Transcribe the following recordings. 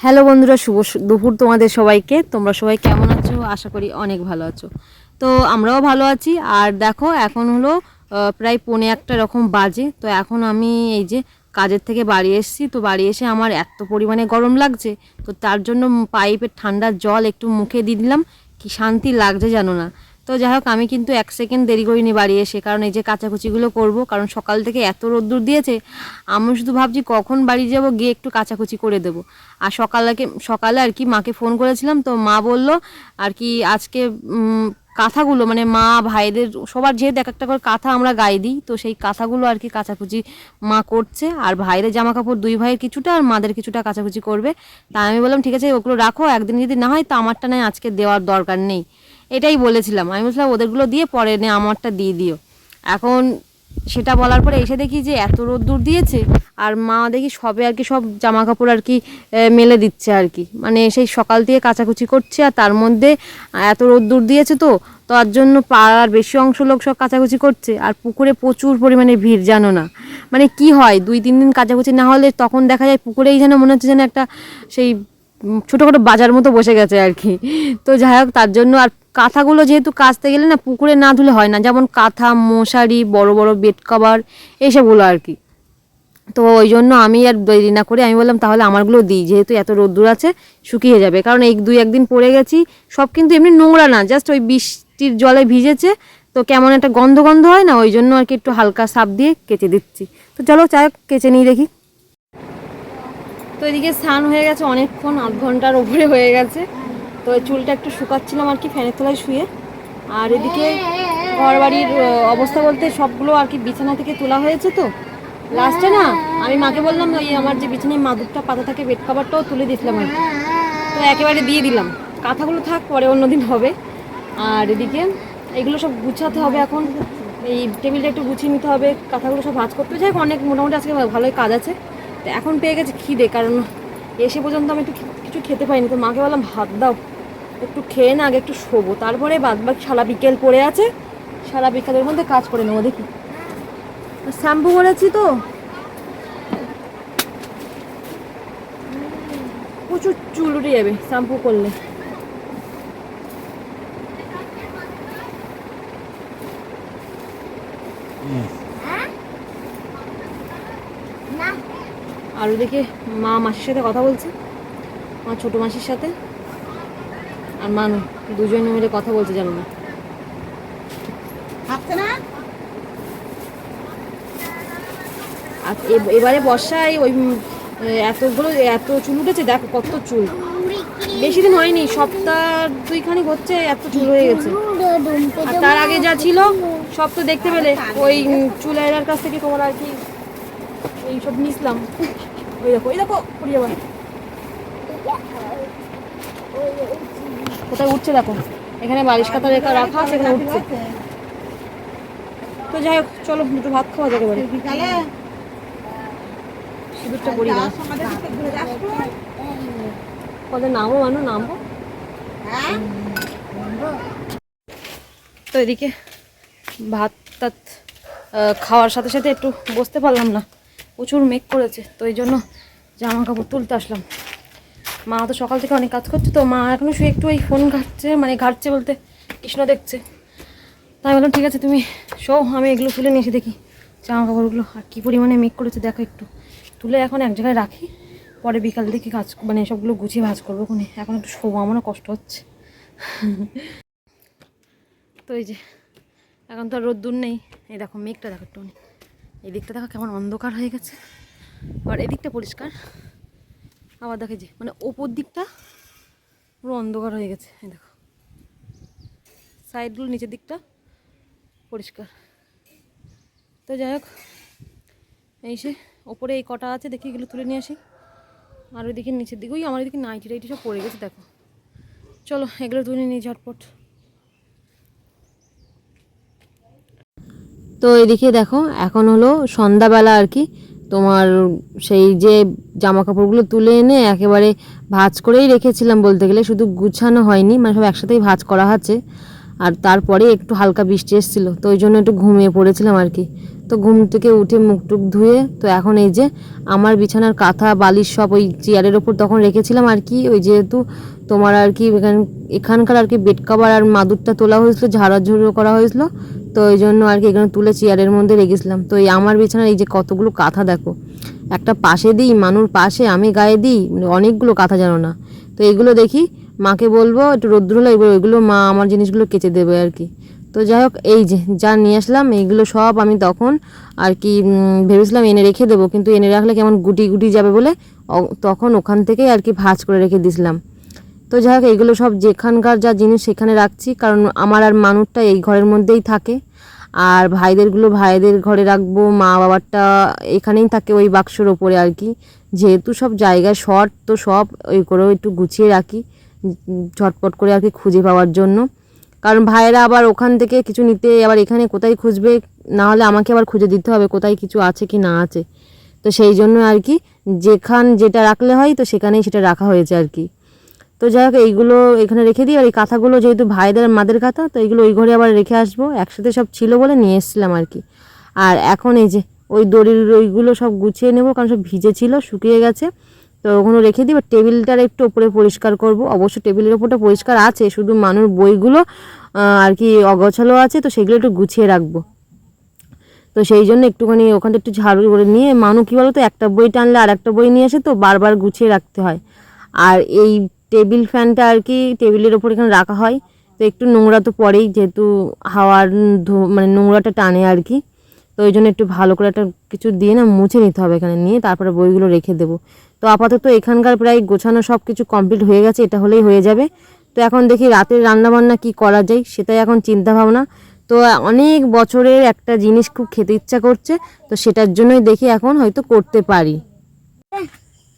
Hello বন্ধুরা, শুভ দুপুর তোমাদের সবাইকে। তোমরা সবাই কেমন আছো? আশা করি অনেক ভালো আছো। তো আমরাও ভালো আছি। আর দেখো, এখন হলো প্রায় পৌনে একটা রকম বাজে। তো এখন আমি এই যে কাজের থেকে বাড়ি এসেছি। তো বাড়ি এসে আমার এত পরিমাণে গরম লাগছে। তো তার জন্য পাইপের ঠান্ডা জল একটু মুখে দিয়ে দিলাম। কি শান্তি লাগছে জানো না। তো যাই হোক আমি কিন্তু এক সেকেন্ড দেরি করিনি বাড়ি এসে, কারণ এই যে কাচাকুচিগুলো করব, কারণ সকাল থেকে এত রোদ্দুর দিয়েছে, আমি শুধু ভাবছি কখন বাড়ি যাব গিয়ে একটু কাচাকুচি করে দেবো। আর সকালে সকালে আর কি মাকে ফোন করেছিলাম, তো মা বলল আর কি আজকে কাঁথাগুলো মানে মা, ভাইদের, সবার যেহেতু এক একটা করে কাঁথা আমরা গায়ে দিই, তো সেই কাঁথাগুলো আর কি কাচাকুচি মা করছে, আর ভাইদের জামা কাপড় দুই ভাইয়ের কিছুটা, আর মাদের কিছুটা কাচাকুচি করবে। তা আমি বললাম, ঠিক আছে, ওগুলো রাখো, একদিন যদি না হয়, তো আমারটা নয় আজকে দেওয়ার দরকার নেই। এটাই বলেছিলাম। আমি বলছিলাম, ওদেরগুলো দিয়ে পরে নে, আমারটা দিয়ে দিও। এখন সেটা বলার পরে এসে দেখি যে এত রোদ্দুর দিয়েছে, আর মা দেখি সবে আর কি সব জামা কাপড় আর কি মেলে দিচ্ছে আর কি। মানে সেই সকাল থেকে কাচাকুচি করছে, আর তার মধ্যে এত রোদ্দুর দিয়েছে তো তার জন্য পাড়ার বেশি অংশ লোক সব কাচাকুচি করছে, আর পুকুরে প্রচুর পরিমাণে ভিড়, জানো না। মানে কি হয়, দুই, তিন দিন কাচাকুচি না হলে তখন দেখা যায় পুকুরেই যেন মনে হচ্ছে যেন একটা সেই ছোটোখাটো বাজার মতো বসে গেছে আর কি। তো যাই হোক, তার জন্য আর কাঁথাগুলো যেহেতু কাচতে গেলে না পুকুরে না ধুলে হয় না, যেমন কাঁথা, মশারি, বড় বড় বেড কভার এইসবগুলো আর কি। তো ওই জন্য আমি আর দেরি না করে আমি বললাম তাহলে আমারগুলো দিই, যেহেতু এত রোদ্দুর আছে, শুকিয়ে যাবে। কারণ এই দুই একদিন পরে গেছি, সব কিন্তু এমনি নোংরা না জাস্ট ওই বৃষ্টির জলে ভিজেছে, তো কেমন একটা গন্ধ গন্ধ হয় না, ওই জন্য আর কি একটু হালকা সাপ দিয়ে কেচে দিচ্ছি। তো চলো চাই কেচে নিই দেখি। তো এদিকে স্নান হয়ে গেছে অনেকক্ষণ, আধ ঘণ্টার উপরে হয়ে গেছে। তো চুলটা একটু শুকাচ্ছিলাম আর কি, ফ্যানের তলায় শুয়ে। আর এদিকে ঘর বাড়ির অবস্থা বলতে সবগুলো আর কি বিছানা থেকে তোলা হয়েছে তো। লাস্টে না, আমি মাকে বললাম, ওই আমার যে বিছানায় মাদুরটা পাতা থাকে বেড কাভারটাও তুলে দিয়েছিলাম আর তো একেবারে দিয়ে দিলাম। কাঁথাগুলো থাক, পরে অন্যদিন হবে। আর এদিকে এগুলো সব গুছাতে হবে এখন। এই টেবিলটা একটু গুছিয়ে নিতে হবে, কাঁথাগুলো সব ভাজ করতে। যাই অনেক মোটামুটি আজকে ভালোই কাজ আছে। তো এখন পেয়ে গেছে খিদে, কারণ এসে পর্যন্ত আমি একটু কিছু খেতে পাইনি তো মাকে বললাম, ভাত দাও। একটু খেয়ে না আগে একটু শোবো। তারপরে বাদ বাকি সারা বিকেল পড়ে আছে সারা বিকেলের মধ্যে কাজ করে নেব দেখি। শ্যাম্পু করেছি তো। প্রচুর চুল উঠে যাবে শ্যাম্পু করলে। আর ওদিকে মা মাসির সাথে কথা বলছে মা ছোট মাসির সাথে। আর মানু দুজনে মিলে কথা বলছে জানো না। আর এবারে বর্ষায় ওই এতগুলো এত চুল উঠেছে দেখো কত চুল। বেশি দিন হয়নি সপ্তাহ দুইখানি হচ্ছে এত চুল হয়ে গেছে। আর তার আগে যা ছিল সব তো দেখতে পেলে ওই চুল এলার কাছ থেকে তোমার আর কি এই সব নিছিলাম ওই দেখো ওই দেখো পড়ে কোথায় উঠছে দেখো। এখানে বালিশ কাতা রেখা রাখা আছে, এখানে উঠছে। তো যাই হোক, চলো, দুটো ভাত খাওয়া যাবে এবারে। সিঁদুরটা পরি নামো নামবো তো এদিকে ভাত টাত খাওয়ার সাথে সাথে একটু বসতে পারলাম না। প্রচুর মেঘ করেছে, তো এই জন্য জামা কাপড় তুলতে আসলাম। মা তো সকাল থেকে অনেক কাজ করছে, তো মা এখনও শুয়ে একটু ওই ফোন ঘাটছে মানে ঘাটছে বলতে কৃষ্ণ দেখছে। তাই বললাম, ঠিক আছে, তুমি শো আমি এগুলো তুলে নিয়ে এসে দেখি জামা কাপড়গুলো আর কী পরিমাণে মেঘ করেছে, দেখো একটু। তুলে এখন এক জায়গায় রাখি, পরে বিকাল দিকে কাজ মানে সবগুলো গুছিয়ে ভাজ করব কোনে এখন একটু শোবো, আমারও কষ্ট হচ্ছে। তো এই যে, এখন তো আর রোদ্দুর নেই। এই দেখো, মেঘটা দেখো একটু এই দিকটা দেখো কেমন অন্ধকার হয়ে গেছে। আর এদিকটা পরিষ্কার। আবার দেখে যে মানে ওপর দিকটা পুরো অন্ধকার হয়ে গেছে। এই দেখো। সাইডগুলো নিচের দিকটা পরিষ্কার। তো যাই হোক, এই সে ওপরে এই কটা আছে, দেখি এগুলো তুলে নিয়ে আসি। আর ওইদিকে নিচের দিকে, ওই আমার ওইদিকে নাইটি টাইটি সব পড়ে গেছে, দেখো। চলো, এগুলো তুলে নিই ঝটপট। তো এদিকে দেখো, এখন হলো সন্ধ্যাবেলা আর কি। তোমার সেই যে জামা কাপড়গুলো তুলে এনে একেবারে ভাঁজ করেই রেখেছিলাম বলতে গেলে, শুধু গুছানো হয়নি মানে সব একসাথেই ভাঁজ করা আছে। আর তারপরে একটু হালকা বৃষ্টি এসেছিল, তো ওই জন্য একটু ঘুমিয়ে পড়েছিলাম আর কি। তো ঘুম থেকে উঠে মুখ টুক ধুয়ে, তো এখন এই যে আমার বিছানার কাঁথা, বালিশ সব ওই চেয়ারের ওপর তখন রেখেছিলাম আর কি। ওই যেহেতু তোমার আর কি এখান- এখানকার আর কি বেড কাভার আর মাদুরটা তোলা হয়েছিল, ঝাড়াঝুড়ো করা হয়েছিল তো ওই জন্য আর কি এখানে তুলে চেয়ারের মধ্যে রেখেছিলাম। তো এই আমার বিছানার এই যে কতগুলো কাঁথা দেখো, একটা পাশে দিই মানুষ পাশে, আমি গায়ে দিই মানে অনেকগুলো কাঁথা জানো না। তো এগুলো দেখি, মাকে বলব, একটু রোদ্র হলে এগুলো ওইগুলো মা আমার জিনিসগুলো কেচে দেবে আর কি। তো যাই হোক, এই যে যা নিয়ে আসলাম, এইগুলো সব আমি তখন আর কি ভেবেছিলাম এনে রেখে দেবো, কিন্তু এনে রাখলে কেমন গুটি গুটি যাবে বলে তখন ওখান থেকেই আর কি ভাঁজ করে রেখে দিয়েছিলাম তো যাই হোক এইগুলো সব যেখানকার যা জিনিস সেখানে রাখছি, কারণ আমার আর মানুষটা এই ঘরের মধ্যেই থাকে। আর ভাইদেরগুলো ভাইদের ঘরে রাখব, মা বাবারটা এখানেই থাকে ওই বাক্সর ওপরে আর কি। যেহেতু সব জায়গায় শর্ট, তো সব ওই করেও একটু গুছিয়ে রাখি, ঝটপট করে আর কি খুঁজে পাওয়ার জন্য। কারণ ভাইয়েরা আবার ওখান থেকে কিছু নিতে, আবার এখানে কোথায় খুঁজবে, না হলে আমাকে আবার খুঁজে দিতে হবে কোথায় কিছু আছে কি না আছে। তো সেই জন্য আর কি, যেখান যেটা রাখলে হয়, তো সেখানেই সেটা রাখা হয়েছে আর কি। তো যাই হোক, এইগুলো এখানে রেখে দিই। আর এই কাঁথাগুলো যেহেতু ভাইদের মাদের কাঁথা, তো এইগুলো ওই ঘরে আবার রেখে আসব। একসাথে সব ছিল বলে নিয়ে এসেছিলাম আর কি। আর এখন এই যে ওই দড়ির ওইগুলো সব গুছিয়ে নেব, কারণ সব ভিজে ছিল, শুকিয়ে গেছে। তো ওগুলো রেখে দিই। এবার টেবিলটার একটু উপরে পরিষ্কার করব। অবশ্য টেবিলের ওপরটা পরিষ্কার আছে, শুধু মানুষ বইগুলো আর কি অগোছালো আছে, তো সেগুলো একটু গুছিয়ে রাখব। তো সেই জন্য একটুখানি ওখানটা একটু ঝাড়ু করে নিয়ে, মানু কী বলতো, একটা বই টানলে আর একটা বই নিয়ে এসে তো বারবার গুছিয়ে রাখতে হয়। আর এই টেবিল ফ্যানটা আর কি টেবিলের ওপর এখানে রাখা হয়। তো একটু নোংরা তো পড়েই, যেহেতু হাওয়ার মানে নোংরাটা টানে আর কি। তো ওই জন্য একটু ভালো করে একটা কিছু দিয়ে না মুছে নিতে হবে এখানে, নিয়ে তারপরে বইগুলো রেখে দেবো। তো আপাতত এখানকার প্রায় গোছানো সব কিছু কমপ্লিট হয়ে গেছে, এটা হলেই হয়ে যাবে। তো এখন দেখি রাতের রান্নাবান্না কি করা যায়, সেটাই এখন চিন্তা ভাবনা তো অনেক বছরের একটা জিনিস খুব খেতে ইচ্ছা করছে, তো সেটার জন্যই দেখি এখন হয়তো করতে পারি।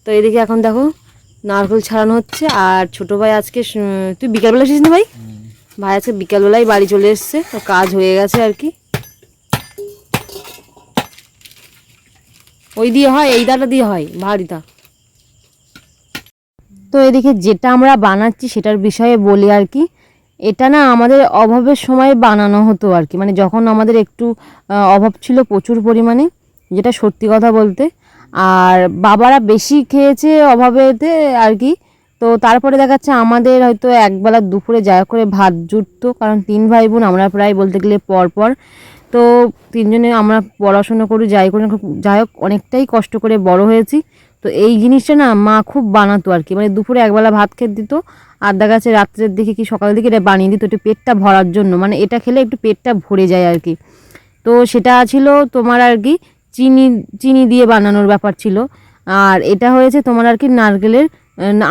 তো এদিকে এখন দেখো নারকেল ছাড়ানো হচ্ছে, আর ছোট ভাই আজকে তুই বিকালবেলা এসেছিস না ভাই? ভাই আজকে বিকালবেলায় বাড়ি চলে এসছে, তো কাজ হয়ে গেছে আর কি। ওই দিয়ে হয়, এই দাটা দিয়ে হয় ভারিটা তো এদিকে যেটা আমরা বানাচ্ছি সেটার বিষয়ে বলি আর কি, এটা না আমাদের অভাবের সময় বানানো হতো আর কি। মানে যখন আমাদের একটু অভাব ছিল প্রচুর পরিমাণে, যেটা সত্যি কথা বলতে আর বাবারা বেশি খেয়েছে অভাবেতে আর কি। তো তারপরে দেখাচ্ছে আমাদের হয়তো একবেলা দুপুরে যা করে ভাত জুটতো, কারণ তিন ভাই বোন আমরা প্রায় বলতে গেলে পর পর তো তিনজনে আমরা পড়াশুনো করি, যাই করি যাই হোক, অনেকটাই কষ্ট করে বড় হয়েছি। তো এই জিনিসটা না মা খুব বানাতো আর কি। মানে দুপুরে একবেলা ভাত খেতে দিত, আর দেখা যাচ্ছে রাত্রের দিকে কি সকালের দিকে এটা বানিয়ে দিত, একটু পেটটা ভরার জন্য। মানে এটা খেলে একটু পেটটা ভরে যায় আর কি। তো সেটা ছিল তোমার আর কি চিনি চিনি দিয়ে বানানোর ব্যাপার ছিল। আর এটা হয়েছে তোমার আর কি নারকেলের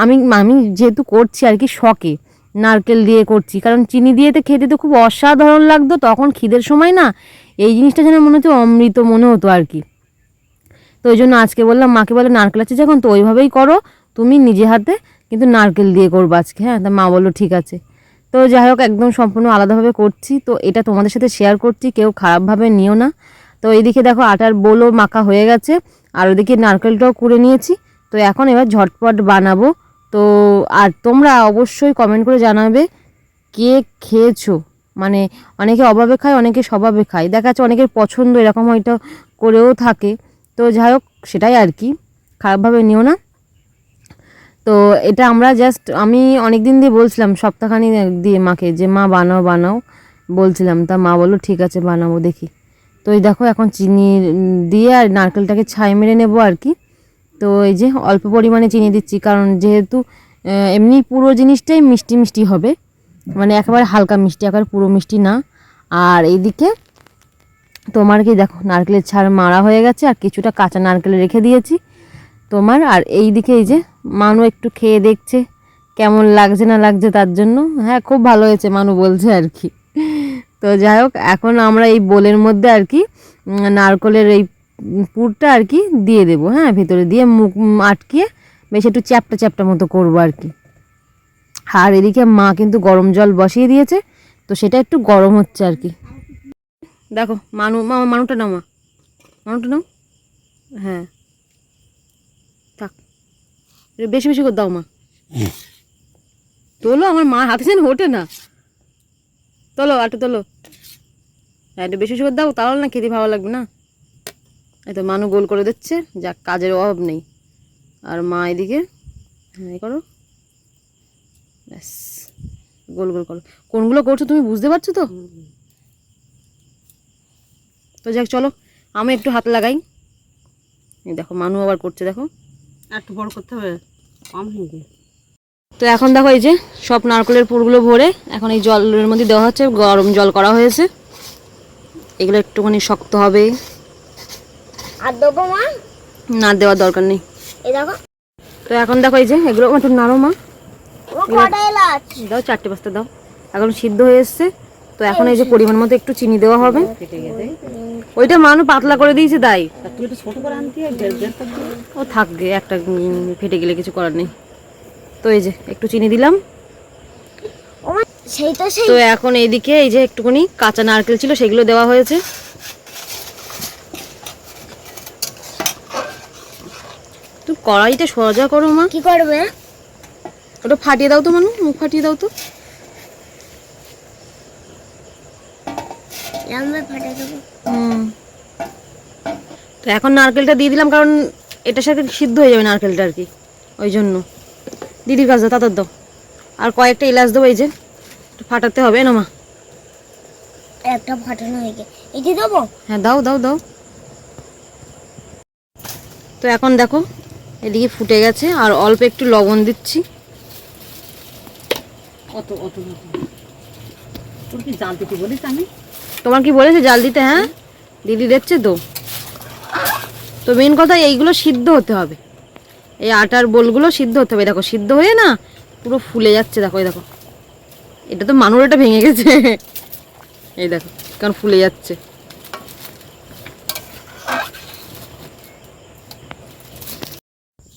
আমি আমি যেহেতু করছি আর কি শখে নারকেল দিয়ে করছি, কারণ চিনি দিয়ে তো খেতে তো খুব অসাধারণ লাগতো, তখন খিদের সময় না এই জিনিসটা যেন মনে হচ্ছে অমৃত মনে হতো আর কি। তো ওই জন্য আজকে বললাম, মাকে বলে নারকেল আছে, যখন তো ওইভাবেই করো, তুমি নিজে হাতে কিন্তু নারকেল দিয়ে করব আজকে হ্যাঁ? তা মা বলল, ঠিক আছে। তো যাই হোক, একদম সম্পূর্ণ আলাদাভাবে করছি। তো এটা তোমাদের সাথে শেয়ার করছি, কেউ খারাপভাবে নিও না। তো এইদিকে দেখো আটার বোলও মাখা হয়ে গেছে, আর ওদিকে নারকেলটাও কুড়ে নিয়েছি। তো এখন এবার ঝটপট বানাবো। তো আর তোমরা অবশ্যই কমেন্ট করে জানাবে কে খেয়েছো। মানে অনেকে অভাবে খায়, অনেকে স্বভাবে খায়। দেখা যাচ্ছে অনেকের পছন্দ এরকম হয়তো করেও থাকে। তো যাই হোক, সেটাই আর কি। খারাপভাবে নিও না। তো এটা আমরা জাস্ট আমি অনেক দিন দিয়ে বলছিলাম সপ্তাহখানি দিয়ে মাকে যে মা, বানাও বানাও। বলছিলাম। তা মা বলল, ঠিক আছে, বানাবো, দেখি। তো এই দেখো এখন চিনি দিয়ে আর নারকেলটাকে ছাই মেরে নেব আর কি। তো এই যে অল্প পরিমাণে চিনি দিচ্ছি, কারণ যেহেতু এমনি পুরো জিনিসটাই মিষ্টি মিষ্টি হবে। মানে একেবারে হালকা মিষ্টি, একেবারে পুরো মিষ্টি না। আর এইদিকে তোমার কি দেখো, নারকেলের ছাড় মারা হয়ে গেছে, আর কিছুটা কাঁচা নারকেল রেখে দিয়েছি তোমার। আর এই দিকে এই যে মানু একটু খেয়ে দেখছে, কেমন লাগছে না লাগছে তার জন্য। হ্যাঁ খুব ভালো হয়েছে মানু বলছে আর কি। তো যাই হোক, এখন আমরা এই বোলের মধ্যে আর কি নারকেলের এই পুরটা আর কি দিয়ে দেবো হ্যাঁ ভেতরে দিয়ে মুখ আটকিয়ে বেশ একটু চ্যাপটা চ্যাপটা মতো করব আর কি। আর এদিকে মা কিন্তু গরম জল বসিয়ে দিয়েছে, তো সেটা একটু গরম হচ্ছে আর কি। দেখো, মানু, মা, মানুটা নাও মা, মানুটা নাও। হ্যাঁ থাক বেশি বেশি করে দাও মা। তোলো, আমার মা হাতে যেন ওঠে না। তোলো আটু তোলো। এটা বেশি বেশি দাও, তাহলে না খেতে ভালো লাগবে না। এই তো মানু গোল করে দিচ্ছে, যাক, কাজের অভাব নেই। আর মা এদিকে হ্যাঁ করো। ব্যাস, গোল গোল করো। কোনগুলো করছ তুমি বুঝতে পারছ তো? তো যাক, চলো, আমি একটু হাত লাগাই। দেখো, মানু আবার করছে, দেখো। একটু বড় করতে হবে, কম হয়ে তো এখন দেখো এই যে সব নারকেলের পুরগুলো ভরে এখন এই জলের মধ্যে দেওয়া হচ্ছে গরম জল করা হয়েছে। এগুলো একটুখানি শক্ত হবে। আর দেবো মা? না দেওয়ার দরকার নেই। এই দেখো। তো এখন দেখো এই যে এগুলো একটু নাড়ো মা। দাও চারটে পাঁচটা দাও। এখন সিদ্ধ হয়ে এসছে। তো এখন এই যে পরিমাণ মতো একটু চিনি দেওয়া হবে। ওইটা মানু পাতলা করে দিয়েছে তাই। ও থাকবে একটা ফেটে গেলে কিছু করার নেই। তো এই যে একটু চিনি দিলাম। তো এখন এইদিকে এই যে একটুখানি কাঁচা নারকেল ছিল সেগুলো দেওয়া হয়েছে। তো কড়াইটা সোজা করো মা। কি করবে? ওটা ফাটিয়ে দাও তো মানু মুখ ফাটিয়ে দাও তো। তো এখন নারকেলটা দিয়ে দিলাম কারণ এটার সাথে সিদ্ধ হয়ে যাবে নারকেলটা আর কি ওই জন্য। দিদির কাছে দাও তাদের দাও। আর কয়েকটা এলাচ দেবো এই যে একটু ফাটাতে হবে না মা। একটা ফাটানো হয়ে গেছে। এটি দেবো? হ্যাঁ দাও দাও দাও। তো এখন দেখো এদিকে ফুটে গেছে আর অল্প একটু লবণ দিচ্ছি। অত অত। তোর কি জাল দিতে বলিস আমি? তোমার কি বলেছে জাল দিতে হ্যাঁ? দিদি দেখছে তো? তো মেন কথা এইগুলো সিদ্ধ হতে হবে। এই আটার বোলগুলো সিদ্ধ হতে হবে। দেখো সিদ্ধ হয়ে না পুরো ফুলে যাচ্ছে। দেখো এই দেখো। এটা তো মানুর এটা ভেঙে গেছে। এই দেখো কারণ ফুলে যাচ্ছে।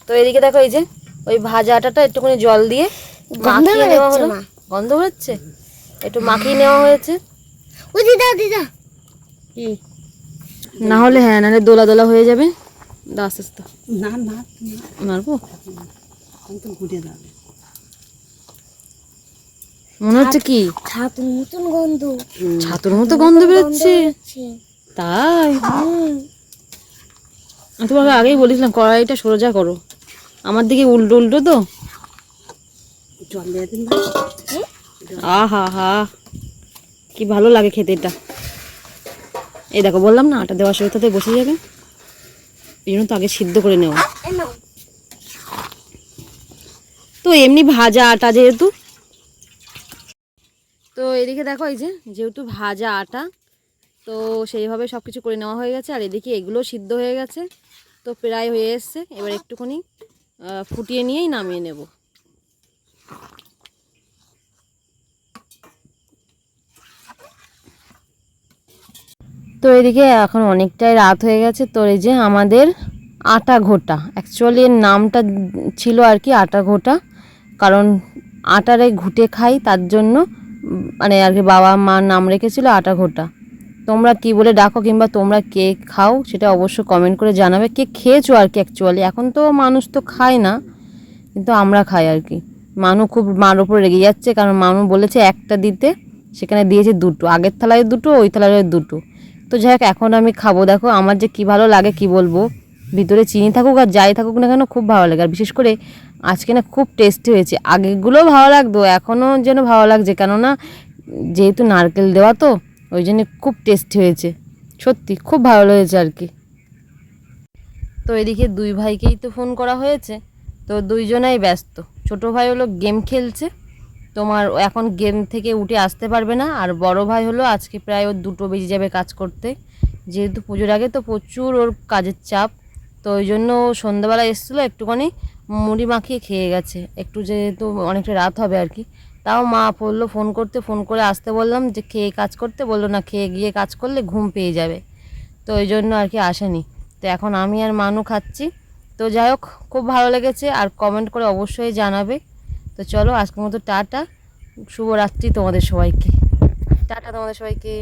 তো এদিকে দেখো এই যে ওই ভাজা আটাটা একটুখানি জল দিয়ে গন্ধ মাখিয়ে নেওয়া হলো। মা। গন্ধ হচ্ছে একটু মাখিয়ে নেওয়া হয়েছে। ও দিদা দিদা। কি? না হলে হ্যাঁ নাহলে দোলা দোলা হয়ে যাবে। দাও আস্তে আস্তে না না। মারবো? মনে হচ্ছে কি? ছাতুর মতন গন্ধ। ছাতুর মতো গন্ধ বেরোচ্ছে। তাই? তোমাকে আগেই বলেছিলাম কড়াইটা সোজা করো। আমার দিকে উল্টো উল্টো তো। আহা হা। কি ভালো লাগে খেতে এটা। এই দেখো বললাম না আটা দেওয়ার সময় তাতে বসে যাবে। এই জন্য তো আগে সিদ্ধ করে নেওয়া। তো এমনি ভাজা আটা যেহেতু। তো এদিকে দেখো এই যে যেহেতু ভাজা আটা তো সেইভাবে সব কিছু করে নেওয়া হয়ে গেছে। আর এদিকে এগুলো সিদ্ধ হয়ে গেছে। তো প্রায় হয়ে এসছে। এবার একটুখানি ফুটিয়ে নিয়েই নামিয়ে নেব। তো এদিকে এখন অনেকটাই রাত হয়ে গেছে। তো এই যে আমাদের আটা ঘোটা অ্যাকচুয়ালি এর নামটা ছিল আর কি আটা ঘোটা। কারণ আটারে ঘুটে খাই, তার জন্য মানে আর কি বাবা মা নাম রেখেছিল আটা ঘোটা। তোমরা কি বলে ডাকো কিংবা তোমরা কে খাও, সেটা অবশ্যই কমেন্ট করে জানাবে। কে খেয়েছো আর কি অ্যাকচুয়ালি এখন তো মানুষ তো খায় না, কিন্তু আমরা খাই আর কি। মানু খুব মার উপর রেগে যাচ্ছে, কারণ মানু বলেছে একটা দিতে, সেখানে দিয়েছে দুটো। আগের থালায় দুটো, ওই থালায় দুটো। তো যাই হোক এখন আমি খাব। দেখো আমার যে কি ভালো লাগে, কি বলব? ভিতরে চিনি থাকুক আর যাই থাকুক না কেন খুব ভালো লাগে। আর বিশেষ করে আজকে না খুব টেস্টি হয়েছে। আগেগুলোও ভালো লাগতো, এখনও যেন ভালো লাগছে। কেননা যেহেতু নারকেল দেওয়া তো, ওই জন্য খুব টেস্টি হয়েছে। সত্যি, খুব ভালো হয়েছে আর কি। তো এদিকে দুই ভাইকেই তো ফোন করা হয়েছে। তো দুইজনাই ব্যস্ত। ছোট ভাই হলো গেম খেলছে তোমার এখন গেম থেকে উঠে আসতে পারবে না। আর বড় ভাই হলো আজকে প্রায় ওর দুটো বেজে যাবে কাজ করতে। যেহেতু পুজোর আগে তো প্রচুর ওর কাজের চাপ, তো ওই জন্য সন্ধ্যাবেলা এসেছিল, একটুখানি মুড়ি মাখিয়ে খেয়ে গেছে। একটু যেহেতু অনেকটা রাত হবে আর কি, তাও মা বলল ফোন করতে, ফোন করে আসতে বললাম যে খেয়ে কাজ করতে। বলল, না, খেয়ে গিয়ে কাজ করলে ঘুম পেয়ে যাবে। তো ওই জন্য আর কি আসেনি। তো এখন আমি আর মানু খাচ্ছি। তো যাই হোক, খুব ভালো লেগেছে। আর কমেন্ট করে অবশ্যই জানাবে। তো চলো আজকের মতো টাটা। শুভরাত্রি তোমাদের সবাইকে। টাটা তোমাদের সবাইকে।